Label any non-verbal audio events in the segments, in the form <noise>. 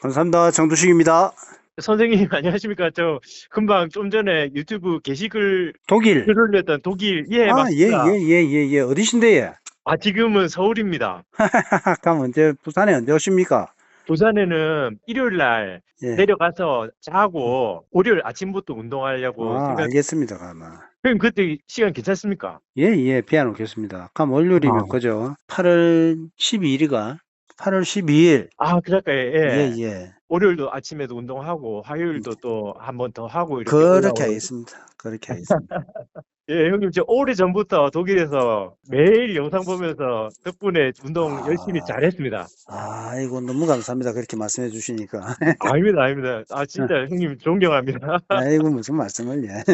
감사합니다. 정두식입니다. 선생님 <laughs> 안녕하십니까? 저 금방 좀 전에 유튜브 게시글 독일. 글 올렸던 독일 예 아, 예, 맞습니다. 예, 예, 예, 예. 어디신데, 예? 아 지금은 서울입니다. <laughs> 그럼 언제, 부산에 언제 오십니까? 부산에는 일요일 날 예. 내려가서 자고 월요일 아침부터 운동하려고 아, 생각. 알겠습니다, 가만. 형님 그때 시간 괜찮습니까? 예, 예, 비안 오겠습니다. 그럼 월요일이면 아. 그죠? 8월 12일이가? 8월 12일. 아 그럴까요? 예. 예, 예. 월요일도 아침에도 운동하고 화요일도 또 한 번 더 하고 이렇게 그렇게. 하겠습니다. 그렇게 하겠습니다. <laughs> 예, 형님 저 오래 전부터 독일에서 매일 영상 보면서 덕분에 운동 아. 열심히 잘했습니다. 아이고, 너무 감사합니다. 그렇게 말씀해 주시니까. <laughs> 아닙니다, 아닙니다. 아 진짜 형님 존경합니다. <laughs> 아이고, 무슨 말씀을, 예.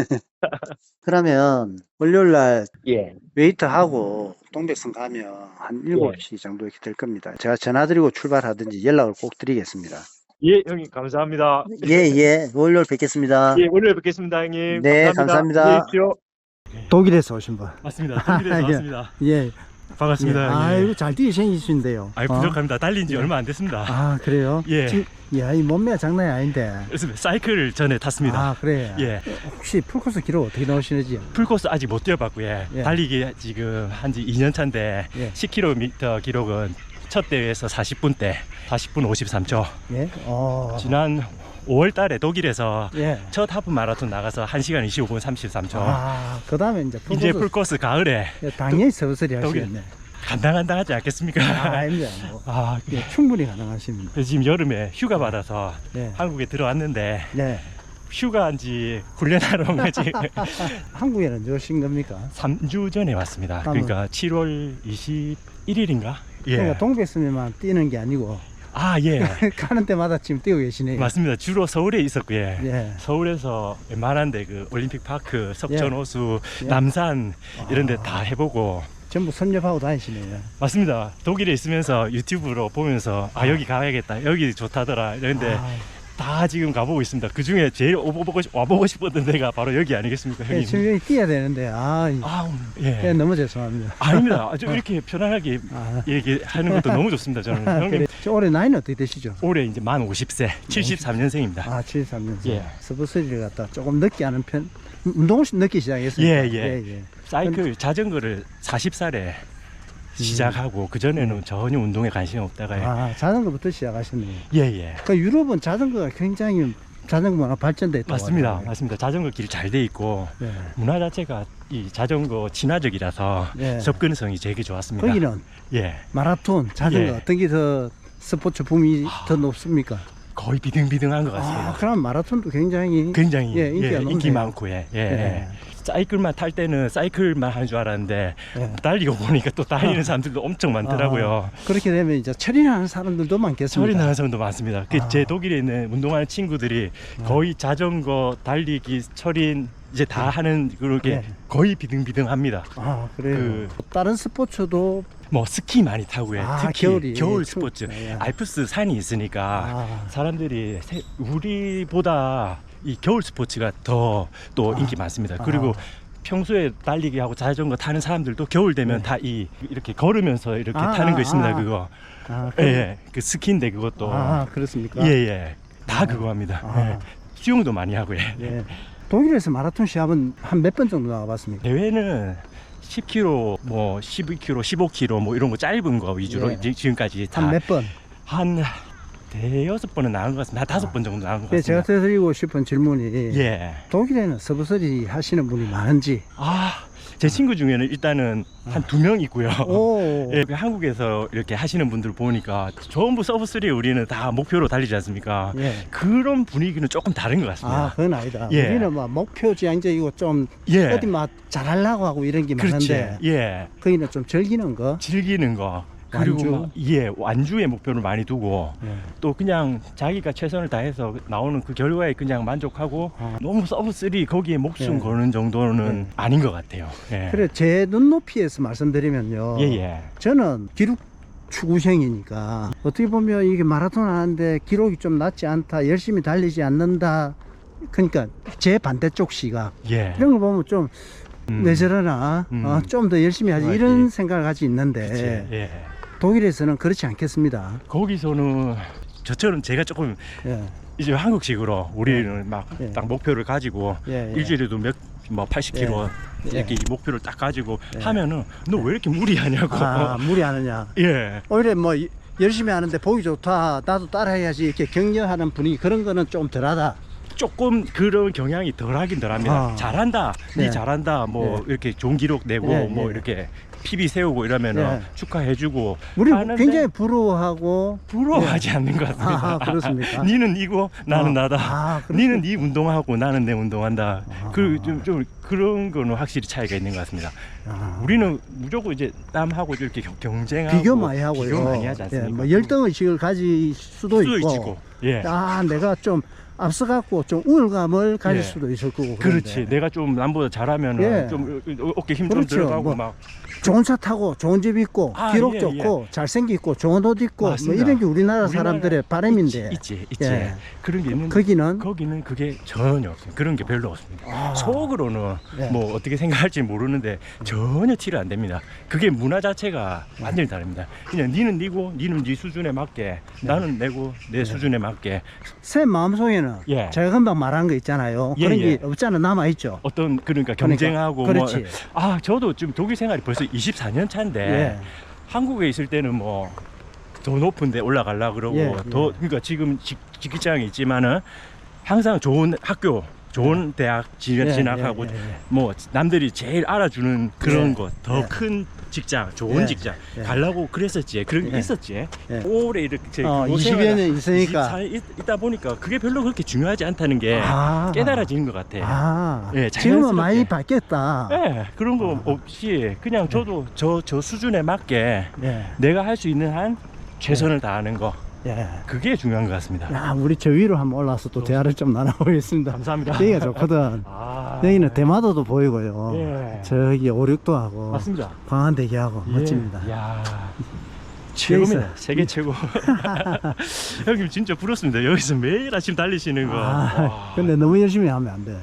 그러면 월요일 날 예. 웨이트 하고 동백섬 가면 한 7시 정도 이렇게 될 겁니다. 제가 전화드리고 출발하든지 연락을 꼭 드리겠습니다. 예, 형님 감사합니다. 예, 예. 월요일 뵙겠습니다. 예, 오늘 뵙겠습니다, 형님. 네, 감사합니다. 안녕히 계십시오. 독일에서 오신 분. 맞습니다. <laughs> 독일에서 예. 왔습니다. 예. 반갑습니다. 예. 예. 아이고, 잘 뛰시신데요. 아이 부족합니다. 달린 지 얼마 안 됐습니다. 아, 그래요? 예. 지- 야, 이 몸매가 장난이 아닌데. 그래서 사이클을 전에 탔습니다. 아, 그래. 예. 혹시 풀코스 기록 어떻게 나오시는지? 풀코스 아직 못 뛰어봤고요. 예. 예. 달리기 지금 한 지 2년 차인데 예. 10km 기록은 첫 대회에서 40분 대 40분 53초. 예. 어. 지난 5월 달에 독일에서 예. 첫 하프 마라톤 나가서 1시간 25분 33초. 아, 그 다음에 이제 풀코스. 이제 풀코스 가을에 예, 당연히 서서히. 하시겠네. 간당간당하지 않겠습니까? 아, 아닙니다. 뭐. 아, 예, 충분히 가능하십니다. 그래서 지금 여름에 휴가 받아서 예. 한국에 들어왔는데 네. 휴가한지 훈련하러 온 거지 <laughs> 한국에는 오신 겁니까? 3주 전에 왔습니다. 그러면- 그러니까 7월 21일인가? 예. 그러니까 동백섬에만 뛰는 게 아니고 아, 예. <laughs> 가는 때마다 지금 뛰고 계시네요. 맞습니다. 주로 서울에 있었고요. 예. 서울에서 웬만한데 그 올림픽 파크, 석천 예. 호수, 예. 남산 이런 데 아. 다 해보고 전부 섭렵하고 다니시네요. 맞습니다. 독일에 있으면서 유튜브로 보면서 아 여기 가야겠다, 여기 좋다더라 이런데 아, 다 지금 가보고 있습니다. 그 중에 제일 와보고, 싶- 와보고 싶었던 데가 바로 여기 아니겠습니까, 예, 형님? 지금 여기 뛰어야 되는데 아, 이- 아, 예, 예. 너무 죄송합니다. 아닙니다. 아주 이렇게 편안하게 아, 얘기하는 것도 너무 좋습니다. 저는 형님 그래. 저 올해 나이는 어떻게 되시죠? 올해 이제 만 50세, 73년생입니다. 아, 73년생. 예. 서브스리를 갖다 조금 늦게 하는 편. 운동을 늦게 시작했어요. 예, 예. 예. 사이클 자전거를 40살에 시작하고 그 전에는 전혀 운동에 관심이 없다가 아, 자전거부터 시작하셨네요. 예예 그 유럽은 자전거가 굉장히 자전거가 발전돼 있다고 맞습니다 하더라고요. 맞습니다 자전거 길 잘 돼 있고 예. 문화 자체가 이 자전거 친화적이라서 예. 접근성이 되게 좋았습니다. 거기는 예 마라톤, 자전거 예. 어떤 게 더 스포츠 붐이 아. 더 높습니까? 거의 비등비등한 것 아, 같습니다. 그럼 마라톤도 굉장히 굉장히 예, 인기가 예, 인기. 많고 예, 예, 예. 예. 사이클만 탈 때는 사이클만 하는 줄 알았는데 예. 달리고 보니까 또 달리는 사람들도 엄청 많더라고요. 그렇게 되면 이제 철인하는 사람들도 많겠습니다. 나는 사람도 많습니다. 그 아. 제 독일에 있는 운동하는 친구들이 거의 자전거, 달리기, 철인 이제 다 하는 그렇게 네. 거의 비등비등합니다. 아, 그래요. 그- 다른 스포츠도 뭐 스키 많이 타고요. 아, 특히 겨울이 겨울 추- 스포츠. 예. 알프스 산이 있으니까 아, 사람들이 세- 우리보다 이 겨울 스포츠가 더또 아. 인기 많습니다. 그리고 아. 평소에 달리기 하고 자전거 타는 사람들도 겨울 되면 네. 다이 이렇게 걸으면서 이렇게 아, 타는 아, 거 있습니다. 아. 그거. 아, 예, 그- 예. 그 스키인데 그것도 아, 그렇습니까? 예, 예. 다 아. 그거 합니다. 아. 예. 수영도 많이 하고요. 예. 독일에서 마라톤 시합은 한 몇 번 정도 나가봤습니까? 대회는 10km, 뭐 12km, 15km 뭐 이런 거 짧은 거 위주로 예. 지금까지 한 몇 번? 다한 대여섯 번은 나간 것 같습니다. 한 다섯 번 정도 나간 것 예, 제가 같습니다. 드리고 싶은 질문이 예. 독일에는 서브서리 하시는 분이 많은지 아, 제 친구 중에는 일단은 한 두 명 있고요. 오, <laughs> 예, 그 한국에서 이렇게 하시는 분들 보니까 전부 서브 3 우리는 다 목표로 달리지 않습니까? 예. 그런 분위기는 조금 다른 것 아, 같습니다. 그건 아니다. 예. 우리는 막 목표지향적이고 좀 예. 어디 막 잘하려고 하고 이런 게 그렇지. 많은데 예. 거기는 좀 즐기는 거. 즐기는 거. 그리고 완주. 막, 예, 완주의 목표를 많이 두고 예. 또 그냥 자기가 최선을 다해서 나오는 그 결과에 그냥 만족하고 아. 너무 서브3 거기에 목숨 예. 거는 정도는 예. 아닌 것 같아요. 예. 그래 제 눈높이에서 말씀드리면요. 예, 예. 저는 기록 추구생이니까 어떻게 보면 이게 마라톤 하는데 기록이 좀 낮지 않다, 열심히 달리지 않는다. 그러니까 제 반대쪽 시각 예. 이런 거 보면 좀 음. 왜 저러나 음. 어, 좀 더 열심히 하지 아, 이런 예. 생각을 가지고 있는데. 예. 독일에서는 그렇지 않겠습니다. 거기서는 저처럼 제가 조금 예. 이제 한국식으로 우리는 막 예. 딱 목표를 가지고 예, 예. 일주일에도 몇뭐 80km 예. 이렇게 목표를 딱 가지고 예. 하면은 너 왜 이렇게 무리하냐고. 아, 무리하느냐. 예. 오히려 뭐 이- 열심히 하는데 보기 좋다. 나도 따라해야지. 이렇게 격려하는 분위기 그런 거는 좀 덜하다. 조금 그런 경향이 덜하긴 덜합니다. 아. 잘한다, 네. 니 잘한다, 뭐 네. 이렇게 좋은 기록 내고 네, 뭐 네. 이렇게 PB 세우고 이러면은 네. 축하해주고 우리 하는데 굉장히 부러워하고 부러워하지 않는 것 같습니다. 아, 그렇습니까? <laughs> 니는 니고 나는 아, 나다. 아, 니는 니 운동하고 나는 내 운동한다. 아. 그좀 좀 그런 거는 확실히 차이가 있는 것 같습니다. 아. 우리는 무조건 이제 땀하고 이렇게 경- 경쟁하고 비교 많이 하고요. 비교 많이 하지 않습니까? 예, 뭐 열등 의식을 가질 수도 수도 있고. 있고. 예. 아, 내가 좀 앞서갖고 좀 우울감을 가질 예. 수도 있을 거고. 그렇지. 그런데 내가 좀 남보다 잘하면은 예. 좀 어- 어깨 힘 좀 그렇죠. 들어가고 뭐 막 좋은 차 타고 좋은 집 있고 아, 기록 예, 좋고 잘생기고 좋은 옷 입고 뭐 맞습니다. 이런 게 우리나라 사람들의 바람인데 있지, 있지. 예. 그런 게 있는데 거기는 거기는 그게 전혀 없습니다. 그런 게 별로 없습니다. 아. 속으로는 예. 뭐 어떻게 생각할지 모르는데 전혀 티를 안 냅니다. 그게 문화 자체가 완전히 다릅니다. 그냥 니는 니고 니는 니 수준에 맞게 나는 내고 내 수준에 맞게 새 마음속에는 예. 제가 금방 말한 거 있잖아요. 예, 그런 예. 게 없잖아 남아 있죠. 어떤 그러니까 경쟁하고 그렇지. 뭐아 저도 지금 독일 생활이 벌써 24년 차인데 예. 한국에 있을 때는 뭐 더 높은 데 올라가려 그러고 예, 더 예. 그러니까 지금 직, 직장이 있지만은 항상 좋은 학교 좋은 대학 지, 예, 진학하고 예, 예, 예. 뭐 남들이 제일 알아주는 그런 예. 것더 예. 큰 직장 좋은 예. 직장 예. 가려고 그랬었지 그런 게 예. 있었지 예. 오래 이렇게 어, 그 20여 년 있으니까 24 있, 있다 보니까 그게 별로 그렇게 중요하지 않다는 게 아. 깨달아지는 것 같아 아, 예, 지금은. 많이 바뀌었다. 예, 그런 거 아. 없이 그냥 저도 저, 저 수준에 맞게 예, 내가 할 수 있는 한 최선을 다하는 거 예. 그게 중요한 것 같습니다. 야, 우리 저 위로 한번 올라서 또 대화를 좀 나눠보겠습니다. 감사합니다. 여기가 좋거든. <laughs> 아, 여기는 대마도도 보이고요. 예. 저기 오륙도 하고 맞습니다. 광안대교하고 예. 멋집니다. 야 <laughs> 최고입니다. 세계 최고. <laughs> 형님 진짜 부럽습니다. 여기서 매일 아침 달리시는 거. 아, 와. 근데 너무 열심히 하면 안 돼.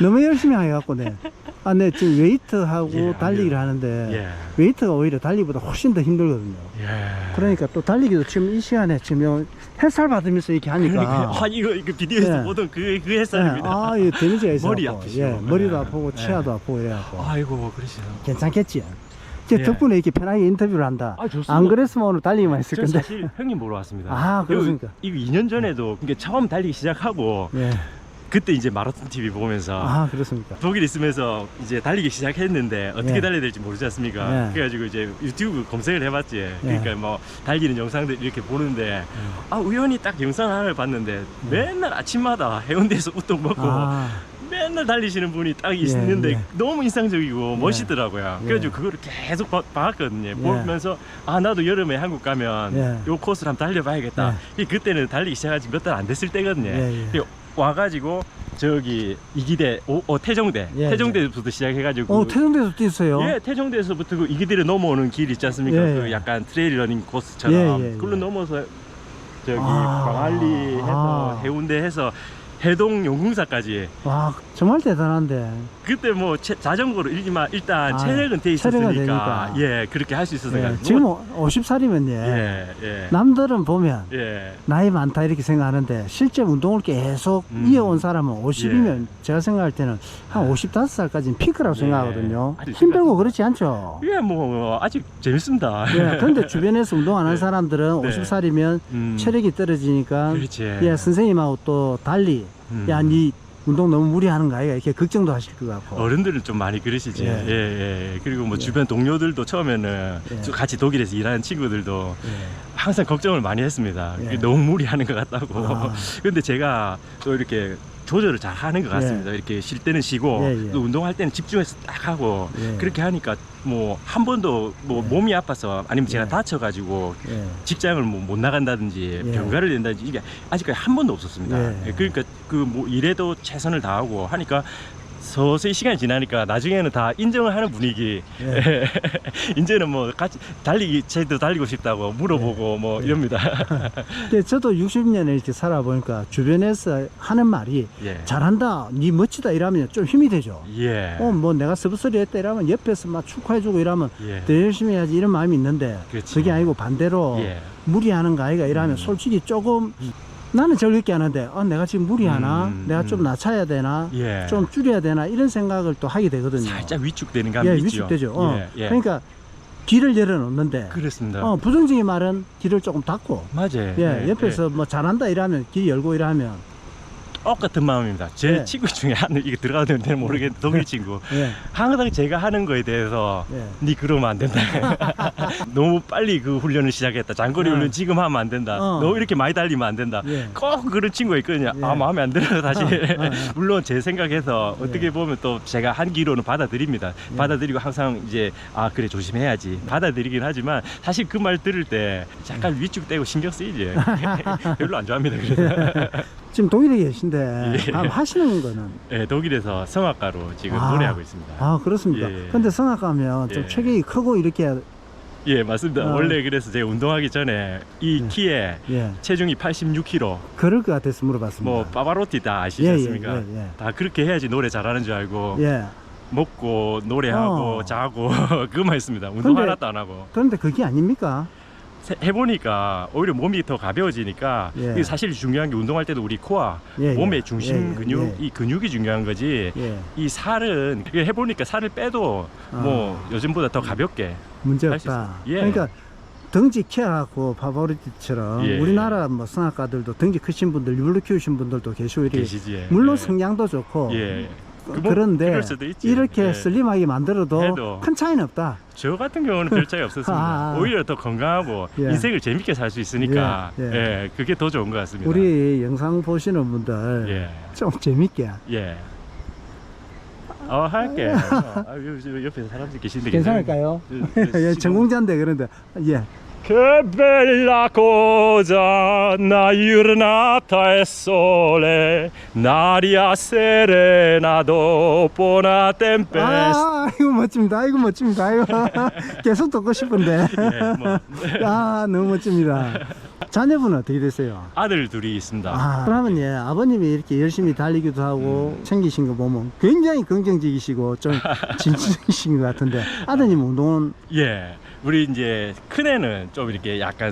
너무 열심히 해갖고 내, 아, 내 지금 웨이트하고 예, 안 달리기를. 하는데 예. 웨이트가 오히려 달리기보다 훨씬 더 힘들거든요. 예. 그러니까 또 달리기도 지금 이 시간에 지금 햇살 받으면서 이렇게 하니까. 아 이거 이거 비디오에서 예. 보던 그, 그 예, 햇살입니다. 아, 이 데미지가 있어. 머리 아프시고. 예, 머리도 예. 아프고 치아도 아프고 이래갖고. 아이고 그러시죠. 괜찮겠지? 이제 예. 덕분에 이렇게 편하게 인터뷰를 한다. 아 좋습니다. 안 그랬으면 오늘 달리기만 했을 저 건데. 사실 형님 보러 왔습니다. 아, 그렇습니까? 이거 2년 전에도 그러니까 처음 달리기 시작하고 예. 그때 이제 마라톤 TV 보면서 아, 그렇습니까? 독일 있으면서 이제 달리기 시작했는데 어떻게 예. 달려야 될지 모르지 않습니까? 예. 그래가지고 이제 유튜브 검색을 해봤지. 그러니까 뭐 달리는 영상들 이렇게 보는데 아 우연히 딱 영상 하나를 봤는데 맨날 아침마다 해운대에서 우동 먹고 예. 아, 맨날 달리시는 분이 딱 예, 있는데 예. 너무 인상적이고 예. 멋있더라고요. 예. 그래가지고 그거를 계속 봐, 봤거든요. 보면서 아 나도 여름에 한국 가면 예. 요 코스를 한번 달려봐야겠다. 이 그때는 달리기 시작한 지 몇 달 안 됐을 때거든요. 예, 예. 와가지고 저기 이기대 오, 어, 태종대 예, 태종대부터 시작해가지고 어, 태종대도 뛰었어요. 예 태종대에서부터 그 이기대를 넘어오는 길 있지 않습니까? 예, 그 예. 약간 트레일 러닝 코스처럼 예, 예, 그걸로 예. 넘어서 저기 아, 광안리 해서 아. 해운대 해서 해동 용궁사까지 와, 정말 대단한데. 그때 뭐 체- 자전거로 일기만 일단 아, 체력은 돼 있었으니까 되니까. 예 그렇게 할 수 있어서 예, 지금 50살이면 예. 예 예. 남들은 보면 예. 나이 많다 이렇게 생각하는데 실제 운동을 계속 음. 이어온 사람은 50이면 제가 생각할 때는 한 55살까지는 피크라고 예. 생각하거든요. 힘들고 그렇지 않죠. 예, 뭐 아직 재밌습니다. 예, 그런데 <laughs> 주변에서 운동 안 하는 네. 사람들은 네. 50살이면 음, 체력이 떨어지니까 그렇지. 예, 선생님하고 또 달리 음. 야, 니 운동 너무 무리하는 거 아이가 이렇게 걱정도 하실 것 같고. 어른들은 좀 많이 그러시지. 예. 예, 예. 그리고 뭐 예. 주변 동료들도 처음에는 예. 저 같이 독일에서 일하는 친구들도 예. 항상 걱정을 많이 했습니다. 예. 너무 무리하는 것 같다고. 아. <laughs> 근데 제가 또 이렇게 조절을 잘 하는 것 같습니다. 이렇게 쉴 때는 쉬고 예, 예. 또 운동할 때는 집중해서 딱 하고 예. 그렇게 하니까 뭐 한 번도 뭐 예. 몸이 아파서 아니면 제가 예. 다쳐가지고 예. 직장을 뭐 못 나간다든지 예. 병가를 낸다든지 이게 아직까지 한 번도 없었습니다. 예. 예, 그러니까 그 뭐 일에도 최선을 다하고 하니까 서서히 시간이 지나니까 나중에는 다 인정을 하는 분위기. 예. <laughs> 이제는 뭐 같이 달리기 쟤도 달리고 싶다고 물어보고 뭐 예. 이럽니다. <laughs> 근데 저도 60년을 이렇게 살아보니까 주변에서 하는 말이 예. 잘한다, 니 멋지다 이러면 좀 힘이 되죠. 예. 어, 뭐 내가 서브서리 했다 이러면 옆에서 막 축하해주고 이러면 예. 더 열심히 해야지 이런 마음이 있는데 그렇지. 그게 아니고 반대로 예. 무리하는 거 아이가 이러면 음. 솔직히 조금 나는 즐겁게 하는데 아, 내가 지금 무리하나 음, 내가 음. 좀 낮춰야 되나 예. 좀 줄여야 되나 이런 생각을 또 하게 되거든요 살짝 위축되는 감이 예 있죠. 위축되죠 어. 예. 예. 그러니까 길을 열어놓는데 그렇습니다. 어, 부정적인 말은 길을 조금 닫고 맞아요. 예, 옆에서 뭐 잘한다 이러면 길 열고 이러면 똑같은 마음입니다. 제 예. 친구 중에 한 이게 들어가는지 모르겠는데 독일 친구 예, 항상 제가 하는 거에 대해서 예. 니 그러면 안 된다. <laughs> 너무 빨리 그 훈련을 시작했다. 장거리 어. 훈련 지금 하면 안 된다. 어. 너 이렇게 많이 달리면 안 된다. 예. 꼭 그런 친구가 있거든요. 예. 아 마음에 안 들어요 다시. 어, 어, 어. <laughs> 물론 제 생각에서 예. 어떻게 보면 또 제가 한 기로는 받아들입니다. 예. 받아들이고 항상 이제 아 그래 조심해야지 받아들이긴 하지만 사실 그 말 들을 때 약간 위축되고 신경 쓰이지. <laughs> 별로 안 좋아합니다. 그래서 지금 독일에 계신데 예. 아, 하시는 거는 예, 독일에서 성악가로 지금 아. 노래하고 있습니다. 아 그렇습니까 예. 근데 성악 가면 좀 예. 체격이 크고 이렇게 예 맞습니다. 어. 원래 그래서 제가 운동하기 전에 이 예. 키에 예 체중이 86kg 그럴 것 같아서 물어봤습니다 뭐 빠바로티 다 아시지 예, 예, 않습니까? 예, 예. 다 그렇게 해야지 노래 잘하는 줄 알고 예. 먹고 노래하고 어. 자고 <laughs> 그것만 했습니다. 운동 근데- 하나도 안 하고 그런데 그게 아닙니까? 세- 해보니까 오히려 몸이 더 가벼워지니까 예. 이게 사실 중요한 게 운동할 때도 우리 코어 예, 몸의 예. 중심 예, 예, 근육 예. 이 근육이 중요한 거지 예. 이 살은 이게 해보니까 살을 빼도 뭐 요즘보다 더 가볍게 문제 할수 없다. 예. 그러니까 덩치 키워갖고 파바로티처럼 예. 우리나라 뭐 성악가들도 덩치 크신 분들, 물로 키우신 분들도 계시고 이렇게 계시지. 물론 예. 성량도 좋고 예. 뭐, 그런데 그럴 수도 있지. 이렇게 예. 슬림하게 만들어도 해도. 큰 차이는 없다. 저 같은 경우는 별 차이 없었습니다. <laughs> 아. 오히려 더 건강하고 예. 인생을 재밌게 살 수 있으니까 예, 예, 예. 그게 더 좋은 것 같습니다. 우리 영상 보시는 분들 예. 좀 재밌게 예. 어 할게. 아, 옆- 옆에 사람들 계신데 괜찮을까요? 괜찮아요? 예, <laughs> 전공자인데 그런데 예. Che bella cosa, una giornata e sole, un'aria serena dopo una tempesta. 아, 이거 멋집니다. 이거 멋집니다. 이거 계속 듣고 싶은데. 예, 뭐. 아, 너무 멋집니다. 자녀분은 어떻게 되세요? 아들 둘이 있습니다. 아, 그러면 예, 아버님이 이렇게 열심히 달리기도 하고 음. 챙기신 거 보면 굉장히 긍정적이시고 좀 <laughs> 진취적이신 것 같은데 아드님 운동은 예, 우리 이제 큰 애는 좀 이렇게 약간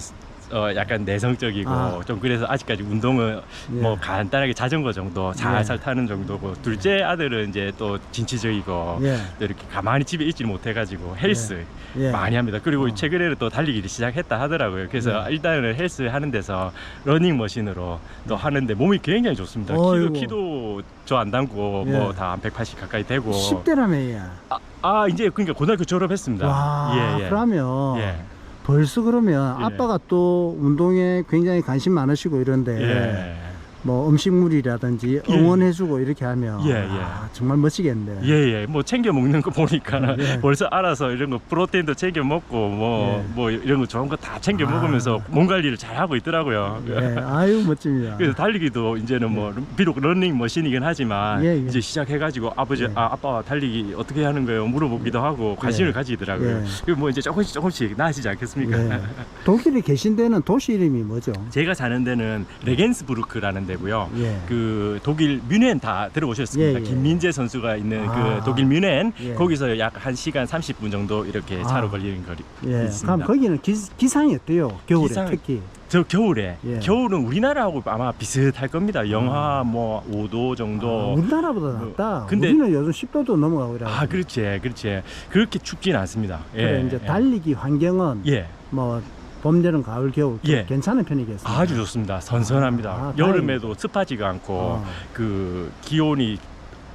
어 약간 내성적이고 아. 좀 그래서 아직까지 운동은 예. 뭐 간단하게 자전거 정도 살살 예. 타는 정도고 둘째 아들은 이제 또 진취적이고 예, 또 이렇게 가만히 집에 있지 못해가지고 헬스 예. 많이 합니다. 그리고 어. 최근에는 또 달리기를 시작했다 하더라고요. 그래서 네. 일단은 헬스 하는 데서 러닝 머신으로 또 하는데 몸이 굉장히 좋습니다. 어이구. 키도 키도 저 안 담고 예. 뭐다한180 가까이 되고 10대라며 예. 아, 아 이제 그러니까 고등학교 졸업했습니다. 와, 예, 예. 그러면 예. 벌써 그러면 예. 아빠가 또 운동에 굉장히 관심 많으시고 이런데 예. 뭐 음식물이라든지 예. 응원해주고 이렇게 하면 예, 예. 아, 정말 멋지겠네. 예, 예. 뭐 챙겨 먹는 거 보니까 예. 벌써 알아서 이런 거 프로테인도 챙겨 먹고 뭐 예. 뭐 이런 거 좋은 거 다 챙겨 아. 먹으면서 몸 관리를 잘 하고 있더라고요. 예, 아유 멋집니다. 그래서 달리기도 이제는 뭐 비록 러닝 머신이긴 하지만 예, 예. 이제 시작해가지고 아버지 예. 아 아빠 달리기 어떻게 하는 거예요 물어보기도 하고 관심을 예. 가지더라고요. 예. 그리고 뭐 이제 조금씩 조금씩 나아지지 않겠습니까? 예. 독일에 계신 데는 도시 이름이 뭐죠? 제가 사는 데는 레겐스부르크라는 데 고요. 예. 그 독일 뮌헨 다 들어보셨습니까? 예, 예. 김민재 선수가 있는 아. 그 독일 뮌헨 예. 거기서 약 1시간 30분 정도 이렇게 차로 아. 걸리는 거리 예. 있습니다. 그럼 거기는 기, 기상이 어때요? 겨울에 기상- 특히. 저 겨울에 예. 겨울은 우리나라하고 아마 비슷할 겁니다. 영하 뭐 5도 아, 정도. 우리나라보다 뭐, 낫다. 근데- 우리는 요즘 10도도 넘어가고 이래. 아, 그렇지, 그렇지. 그렇게 춥진 않습니다. 예, 그래 이제 예. 달리기 환경은 예, 뭐 봄, 여름, 가을, 겨울 좀 예. 괜찮은 편이겠습니다. 아주 좋습니다. 선선합니다. 아, 여름에도 습하지가 않고 어, 그 기온이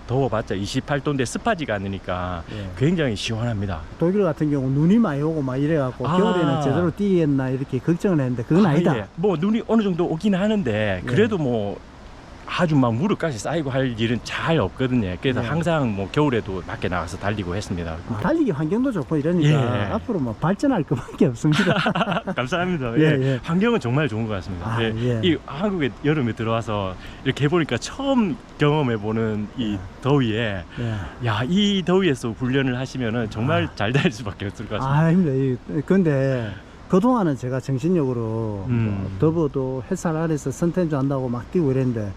더워봤자 28도인데 습하지가 않으니까 예. 굉장히 시원합니다. 독일 같은 경우 눈이 많이 오고 막 이래갖고 아. 겨울에는 제대로 뛰겠나 이렇게 걱정을 했는데 그건 아, 아니다. 예. 뭐 눈이 어느 정도 오긴 하는데 예. 그래도 뭐 아주 막 무릎까지 쌓이고 할 일은 잘 없거든요. 그래서 네. 항상 뭐 겨울에도 밖에 나가서 달리고 했습니다. 달리기 환경도 좋고 이러니까 예. 앞으로 뭐 발전할 것밖에 없습니다. <laughs> 감사합니다. 예, 예, 예. 환경은 정말 좋은 것 같습니다. 아, 예. 예. 이 한국에 여름에 들어와서 이렇게 해보니까 처음 경험해보는 이 더위에 예. 야이 더위에서 훈련을 하시면은 정말 잘될 수밖에 없을 것 같습니다. 아닙니다. 이- 근데 그동안은 제가 정신력으로 음. 뭐 더워도 햇살 아래서 선탠주 한다고 막 뛰고 이랬는데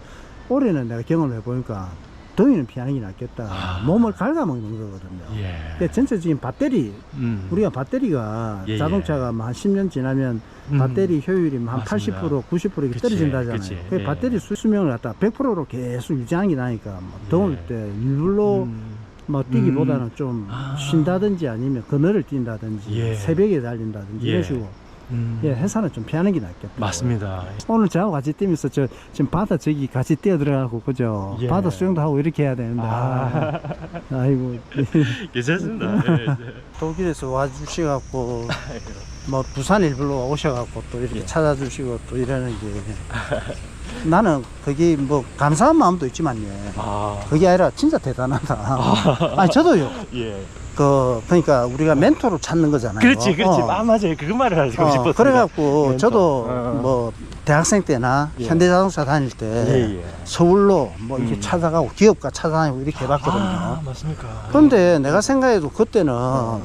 올해는 내가 경험을 해보니까 더위는 피하는 게 낫겠다. 아. 몸을 갉아먹는 거거든요. 예. 그러니까 전체적인 배터리 음. 우리가 배터리가 예, 예. 자동차가 뭐한 10년 지나면 음. 배터리 효율이 뭐한 맞습니다. 80% 90% 이렇게 그치, 떨어진다잖아요. 그치, 그 예. 배터리 수- 수명을 갖다 100%로 계속 유지하는 게 나니까 뭐 더울 예. 때 일부러 음. 뭐 뛰기보다는 좀 아. 쉰다든지 아니면 그늘을 뛴다든지 예. 새벽에 달린다든지 예. 이런 식으로 음. 예, 회사는 좀 피하는 게 낫겠다. 맞습니다. 오늘 저하고 같이 뛰면서 저 지금 바다 저기 같이 뛰어 들어가고 그죠? 예. 바다 수영도 하고 이렇게 해야 되는데 아. <laughs> 아 이고 <laughs> 괜찮습니다. 예, 예. 독일에서 와주셔갖고 <laughs> 뭐 부산 일부러 오셔갖고 또 이렇게 예. 찾아주시고 또 이러는 게 나는 그게 뭐 감사한 마음도 있지만요. 아, 그게 아니라 진짜 대단하다. 아니 저도요. 예. 그 그러니까 우리가 멘토를 찾는 거잖아요. 그렇지, 그렇지. 어. 아, 맞아요. 그 말을 하고 어, 싶었어요. 그래갖고 멘토. 저도 어. 뭐 대학생 때나 예. 현대자동차 다닐 때 예, 예. 서울로 뭐 이렇게 음. 찾아가고 기업가 찾아다니고 이렇게 해봤거든요. 아, 맞습니까? 그런데 내가 생각해도 그때는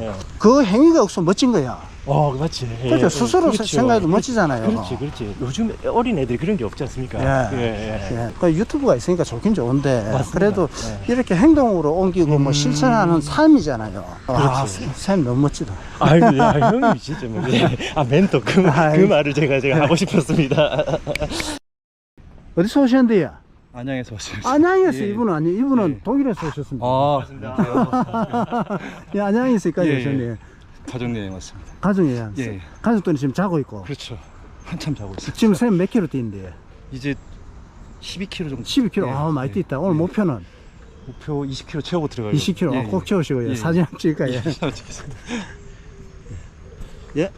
예. 그 행위가 없어 멋진 거야. 어, 맞지. 예. 그렇죠. 스스로 그렇죠. 생각해도 멋지잖아요. 그렇지, 그렇지. 요즘 어린 애들이 그런 게 없지 않습니까? 예. 예, 예. 예, 그 유튜브가 있으니까 좋긴 좋은데 맞습니다. 그래도 예. 이렇게 행동으로 옮기고 뭐 음. 실천하는 삶이잖아요. 아, 그렇지. 삶 너무 멋지다. 아유, 야, <laughs> 형님 진짜 뭐. 예. 아, 멘토 그, 그 아이. 말을 제가 제가 하고 싶었습니다. 어디서 오셨는데요? 안양에서 왔습니다. 안양에서 예. 이분은 아니 이분은 예. 독일에서 오셨습니다. 아, <laughs> 예, 안양에서까지 예, 예. 오셨네요. 가족여행 왔습니다. 가족이에요. 예. 가족들은 지금 자고 있고. 그렇죠. 한참 자고 있어요. 지금 쌤 몇 킬로 뛰는데? 이제 12km 정도. 12킬로. 예, 아, 많이 예. 뛰었다. 오늘 예. 목표는 목표 20km 채우고 들어가요. 20킬로. 예, 아, 꼭 채우시고요. 예. 사진 한번 찍을까요? 예. 사진 찍겠습니다. 예.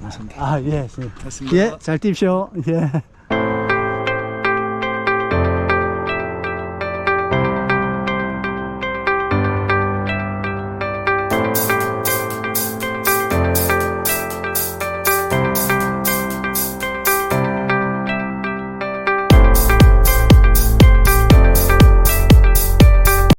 감사합니다. 아, 예. 예. 고맙습니다. 예, 잘 뛰십시오. 예.